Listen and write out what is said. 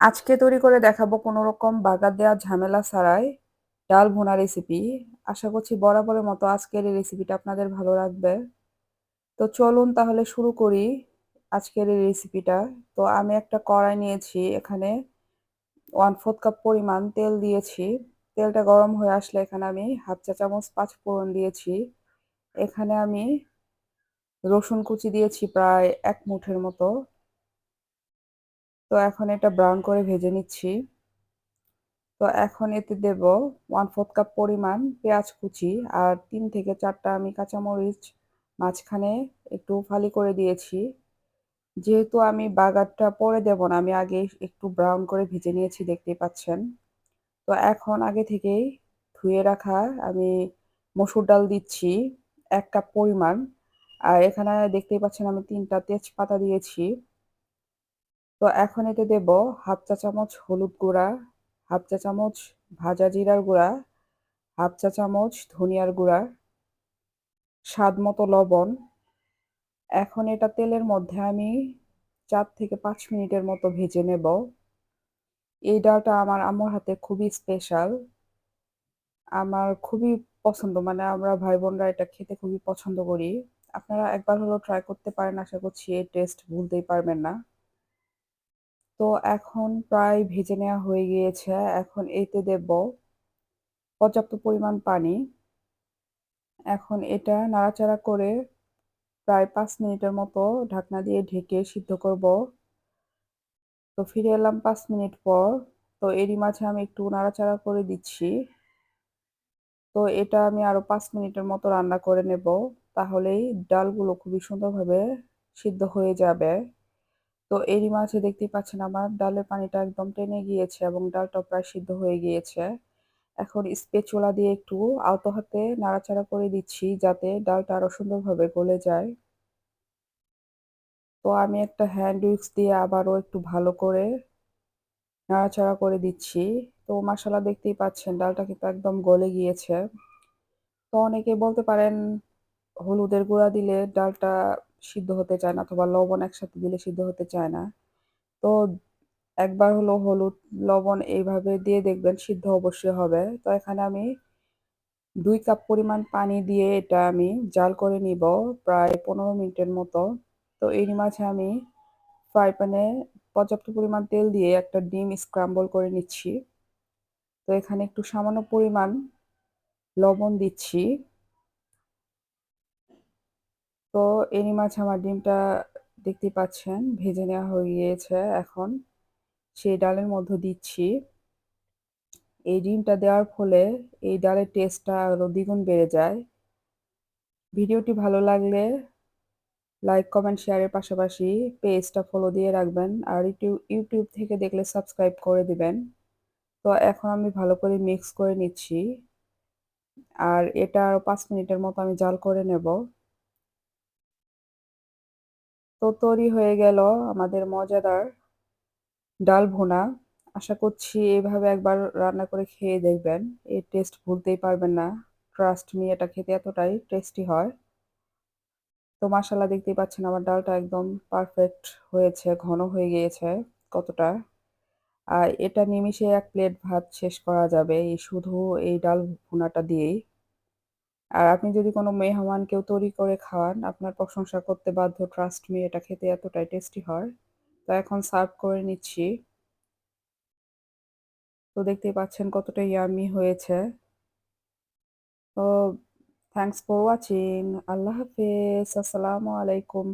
আজকে তৈরি করে দেখাবো কোনো রকম বাগার দেওয়া ঝামেলা ছাড়াই ডাল ভুনা রেসিপি আশা করছি বরাবরের মতো আজকের এই রেসিপিটা আপনাদের ভালো লাগবে। তো চলুন তাহলে শুরু করি আজকের এই রেসিপিটা তো আমি একটা কড়াই নিয়েছি, এখানে ওয়ান ফোর্থ কাপ পরিমাণ তেল দিয়েছি। তেলটা গরম হয়ে আসলে এখানে আমি হাফ চা চামচ পাঁচ ফোড়ন দিয়েছি। এখানে আমি রসুন কুচি দিয়েছি প্রায় এক মুঠের মতো। তো এখন এটা ব্রাউন করে ভেজে নিচ্ছি। তো এখন এতে দেব ওয়ান ফোর্থ কাপ পরিমাণ পেঁয়াজ কুচি আর তিন থেকে চারটা আমি কাঁচামরিচ। মাঝখানে একটু ফালি করে দিয়েছি। যেহেতু আমি বাগারটা পরে দেব না, আমি আগে একটু ব্রাউন করে ভেজে নিয়েছি, দেখতেই পাচ্ছেন। তো এখন আগে থেকেই ধুয়ে রাখা আমি মসুর ডাল দিচ্ছি এক কাপ পরিমাণ। আর এখানে দেখতেই পাচ্ছেন আমি তিনটা তেজপাতা দিয়েছি। তো এখন এতে দেব হাফ চা চামচ হলুদ গুঁড়া, হাফ চা চামচ ভাজা জিরার গুঁড়া, হাফ চা চামচ ধনিয়ার গুঁড়া, স্বাদ মতো লবণ। এখন এটা তেলের মধ্যে আমি চার থেকে পাঁচ মিনিটের মতো ভেজে নেব। এই ডালটা আমার আম্মুর হাতে খুবই স্পেশাল আমার খুবই পছন্দ মানে আমরা ভাই বোনরা এটা খেতে খুবই পছন্দ করি। আপনারা একবার হলো ট্রাই করতে পারেন, আশা করছি এই টেস্ট ভুলতেই পারবেন না। তো এখন প্রায় ভেজে নেওয়া হয়ে গিয়েছে। এখন এতে দেব পর্যাপ্ত পরিমাণ পানি। এখন এটা নাড়াচাড়া করে প্রায় পাঁচ মিনিটের মতো ঢাকনা দিয়ে ঢেকে সিদ্ধ করব। তো ফিরে এলাম পাঁচ মিনিট পর। তো এরই মাঝে আমি একটু নাড়াচাড়া করে দিচ্ছি। তো এটা আমি আরও পাঁচ মিনিটের মতো রান্না করে নেব। তাহলেই ডালগুলো খুবই সুন্দরভাবে সিদ্ধ হয়ে যাবে। তো এরই মাঝে দেখতেই পাচ্ছেন আমার ডালের পানিটা একদম টেনে গিয়েছে এবং ডালটা প্রায় সিদ্ধ হয়ে গিয়েছে। এখন স্পেচুলা দিয়ে একটু আলতো হাতে নাড়াচাড়া করে দিচ্ছি যাতে ডালটা আরও সুন্দরভাবে গলে যায়। তো আমি একটা হ্যান্ড উইক্স দিয়ে আবারও একটু ভালো করে নাড়াচাড়া করে দিচ্ছি। তো মশলা দেখতেই পাচ্ছেন ডালটা কিন্তু একদম গলে গিয়েছে। তো অনেকে বলতে পারেন হলুদের গুঁড়া দিলে ডালটা সিদ্ধ হতে চায় না অথবা লবণ একসাথে দিলে সিদ্ধ হতে চায় না। তো একবার হলো হলুদ, লবণ এইভাবে দিয়ে দেখবেন সিদ্ধ অবশ্যই হবে। তো এখানে আমি দুই কাপ পরিমাণ পানি দিয়ে এটা আমি জাল করে নিব প্রায় পনেরো মিনিটের মতো। তো এরই মাঝে আমি ফ্রাই প্যানে পর্যাপ্ত পরিমাণ তেল দিয়ে একটা ডিম স্ক্রাম্বল করে নিচ্ছি। তো এখানে একটু সামান্য পরিমাণ লবণ দিচ্ছি। তো এরই মাঝে আমার ডিমটা দেখতে পাচ্ছেন, ভেজে নেওয়া হয়ে গিয়েছে এখন। সেই ডালের মধ্যে দিচ্ছি। এই ডিমটা দেওয়ার ফলে এই ডালের টেস্টটা আরও দ্বিগুণ বেড়ে যায়। ভিডিওটি ভালো লাগলে লাইক কমেন্ট শেয়ারের পাশাপাশি পেজটা ফলো দিয়ে রাখবেন আর ইউটিউব থেকে দেখলে সাবস্ক্রাইব করে দিবেন। তো এখন আমি ভালো করে মিক্স করে নিচ্ছি। আর এটা আরও পাঁচ মিনিটের মতো আমি জাল করে নেব। তো তৈরি হয়ে গেল আমাদের মজাদার ডাল ভুনা। আশা করছি এইভাবে একবার রান্না করে খেয়ে দেখবেন। এই টেস্ট ভুলতেই পারবেন না। ট্রাস্ট মি এটা খেতে এতটাই টেস্টি হয়। তো মাসালা দেখতেই পাচ্ছেন আমার ডালটা একদম পারফেক্ট হয়েছে, ঘন হয়ে গিয়েছে কতটা। আর এটা নিমিশে এক প্লেট ভাত শেষ করা যাবে। এই শুধু এই ডাল ভুনাটা দিয়েই। আর আপনি যদি কোনো মেহমান কেউ তৈরি করে খাওয়ান, আপনার প্রশংসা করতে বাধ্য ট্রাস্ট মি এটা খেতে এতটাই টেস্টি হয়। তো এখন সার্ভ করে নিচ্ছি। তো দেখতেই পাচ্ছেন কতটা ইয়ামি হয়েছে। তো থ্যাংকস ফর ওয়াচিং আল্লাহ হাফিজ, আসসালামু আলাইকুম।